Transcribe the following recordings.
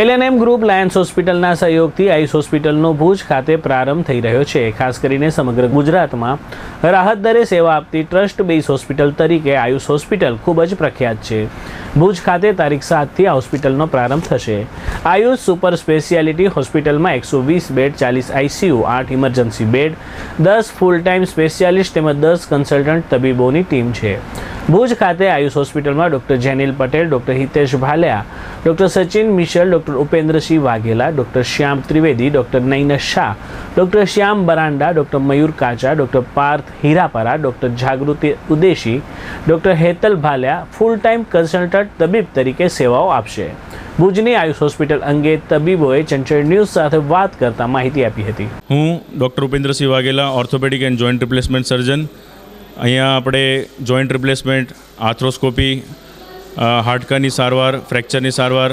LNM group Lions હોસ્પિટલના સહયોગથી આયુષ હોસ્પિટલનો ભુજ ખાતે પ્રારંભ થઈ રહ્યો છે. ખાસ કરીને સમગ્ર ગુજરાતમાં રાહત દરે સેવા આપતી ટ્રસ્ટ બેઝ હોસ્પિટલ તરીકે આયુષ હોસ્પિટલ ખૂબ જ પ્રખ્યાત છે. ભુજ ખાતે તારીખ સાતથી આ હોસ્પિટલનો પ્રારંભ થશે. આયુષ સુપર સ્પેશિયાલિટી હોસ્પિટલમાં એકસો વીસ બેડ, ચાલીસ આઈસીયુ આઠ ઇમરજન્સી બેડ, દસ ફૂલ ટાઈમ સ્પેશિયાલિસ્ટ તેમજ દસ કન્સલ્ટન્ટ તબીબોની ટીમ છે. ભુજ ખાતે આયુષ હોસ્પિટલમાં doctor Jenil Patel, doctor Hitesh Bhaliya, doctor Sachin Mishal, doctor Upendrasinh Vaghela, doctor Shyam Trivedi, doctor Nainesh Shah, doctor Shyam Baranda, doctor Mayur Kacha, doctor Parth Hirapara, doctor Jagruti Udeshi, doctor Hetal Bhaliya full time consultant તબીબ તરીકે સેવાઓ આપશે. ભુજની Ayush hospital અંગે તબીબોએ ચંચળ news સાથે વાત કરતા માહિતી આપી હતી. હું doctor Upendrasinh Vaghela orthopaedic and joint replacement surgeon અહીંયા આપણે જોઈન્ટ રિપ્લેસમેન્ટ આર્થ્રોસ્કોપી હાડકાની સારવાર ફ્રેક્ચરની સારવાર,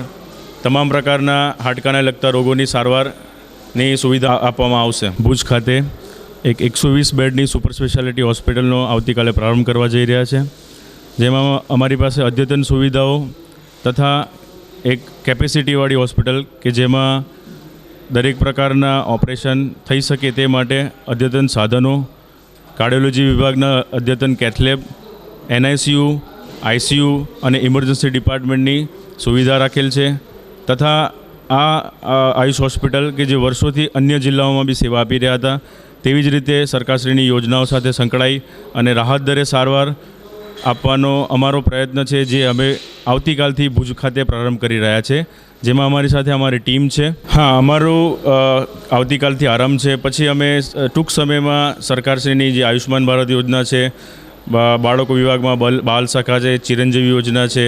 તમામ પ્રકારના હાડકાને લગતા રોગોની સારવારની સુવિધા આપવામાં આવશે. ભુજ ખાતે એક એકસો વીસ બેડની સુપર સ્પેશિયાલિટી હોસ્પિટલનો આવતીકાલે પ્રારંભ કરવા જઈ રહ્યા છે. જેમાં અમારી પાસે અદ્યતન સુવિધાઓ તથા એક કેપેસિટીવાળી હોસ્પિટલ કે જેમાં દરેક પ્રકારના ઓપરેશન થઈ શકે તે માટે અદ્યતન સાધનો કાર્ડિયોલોજી વિભાગના અદ્યતન કેથલેબ, એનઆઈસીયુ, આઈસીયુ અને ઇમરજન્સી ડિપાર્ટમેન્ટની સુવિધા રાખેલ છે. તથા આ આયુષ હોસ્પિટલ કે જે વર્ષોથી અન્ય જિલ્લાઓમાં બી સેવા આપી રહ્યા હતા, તેવી જ રીતે સરકારશ્રીની યોજનાઓ સાથે સંકળાઈ અને રાહત દરે સારવાર આપવાનો અમારો પ્રયત્ન છે જે અમે આવતીકાલથી ભુજ ખાતે પ્રારંભ કરી રહ્યા છે. જેમાં અમારી સાથે અમારી ટીમ છે. હા, અમારું આવતીકાલથી આરંભ છે. પછી અમે ટૂંક સમયમાં સરકારશ્રીની જે આયુષ્યમાન ભારત યોજના છે બાળકો વિભાગમાં બલ શાખા છે, ચિરંજીવી યોજના છે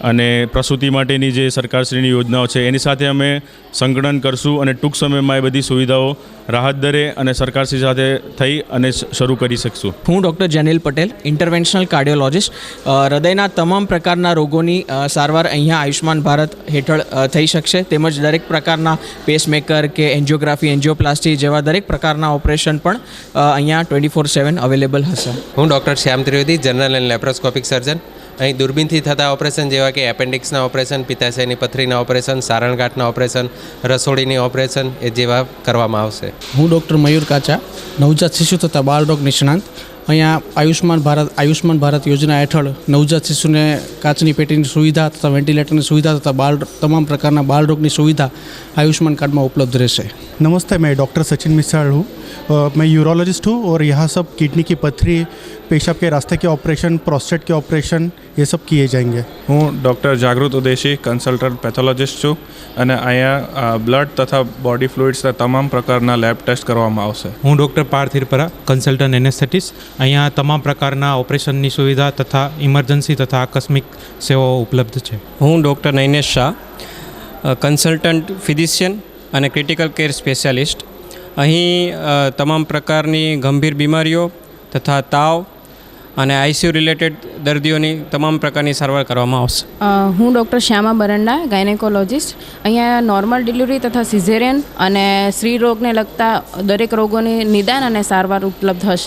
અને પ્રસૂતિ માટેની જે સરકારશ્રીની યોજનાઓ છે એની સાથે અમે સંકલન કરશું અને ટૂંક સમયમાં એ બધી સુવિધાઓ રાહત દરે અને સરકારશ્રી સાથે થઈ અને શરૂ કરી શકશું. હું doctor Janil Patel interventional cardiologist. હૃદયના તમામ પ્રકારના રોગોની સારવાર અહીંયા આયુષ્માન ભારત હેઠળ થઈ શકશે. તેમજ દરેક પ્રકારના પેસમેકર કે એન્જિયોગ્રાફી એન્જિયોપ્લાસ્ટી જેવા દરેક પ્રકારના ઓપરેશન પણ અહીંયા ટ્વેન્ટી ફોર સેવન અવેલેબલ હશે. હું doctor Shyam Trivedi general and laparoscopic surgeon અહીં દૂરબીનથી થતા ઓપરેશન જેવા કે એપેન્ડિક્સના ઓપરેશન પિત્તાશયની પથરીના ઓપરેશન સારણગાંઠના ઓપરેશન રસોડીની ઓપરેશન એ જેવા કરવામાં આવશે. હું ડૉક્ટર મયુર કાચા નવજાત શિશુ તથા બાળ રોગ નિષ્ણાંત. અહીંયા આયુષ્માન ભારત આયુષ્માન ભારત યોજના હેઠળ નવજાત શિશુને કાચની પેટીની સુવિધા તથા વેન્ટિલેટરની સુવિધા તથા બાળ તમામ પ્રકારના બાળ રોગની સુવિધા આયુષ્માન કાર્ડમાં ઉપલબ્ધ રહેશે. નમસ્તે મેં ડૉક્ટર સચિન મિશ્રાળ હું. मैं यूरोलॉजिस्ट हूँ और यहाँ सब किडनी की पथरी पेशाब के रास्ते के ऑपरेशन प्रोस्टेट के ऑपरेशन ये सब किए जाएंगे હું ડૉક્ટર જાગૃત ઉદેશી કન્સલ્ટન્ટ પેથોલોજિસ્ટ છું અને અહીંયા બ્લડ તથા બોડી ફ્લુઇડ્સના તમામ પ્રકારના લેબ ટેસ્ટ કરવામાં આવશે હું doctor Parth Hirpara consultant anaesthetist અહીંયા તમામ પ્રકારના ઓપરેશનની સુવિધા તથા ઇમરજન્સી તથા આકસ્મિક સેવાઓ ઉપલબ્ધ છે હું ડૉક્ટર નૈનેશ શાહ અ, કન્સલ્ટન્ટ ફિઝિશિયન અને ક્રિટિકલ કેર સ્પેશિયાલિસ્ટ અહીં તમામ પ્રકારની ગંભીર બીમારીઓ તથા તાવ અને આઈસીયુ રિલેટેડ દર્દીઓની તમામ પ્રકારની સારવાર કરવામાં આવશે. હું ડૉક્ટર શ્યામા બરંડા, ગાયનેકોલોજિસ્ટ. અહીંયા નોર્મલ ડિલિવરી તથા સિઝેરિયન અને સ્ત્રી રોગને લગતા દરેક રોગોની નિદાન અને સારવાર ઉપલબ્ધ હશે.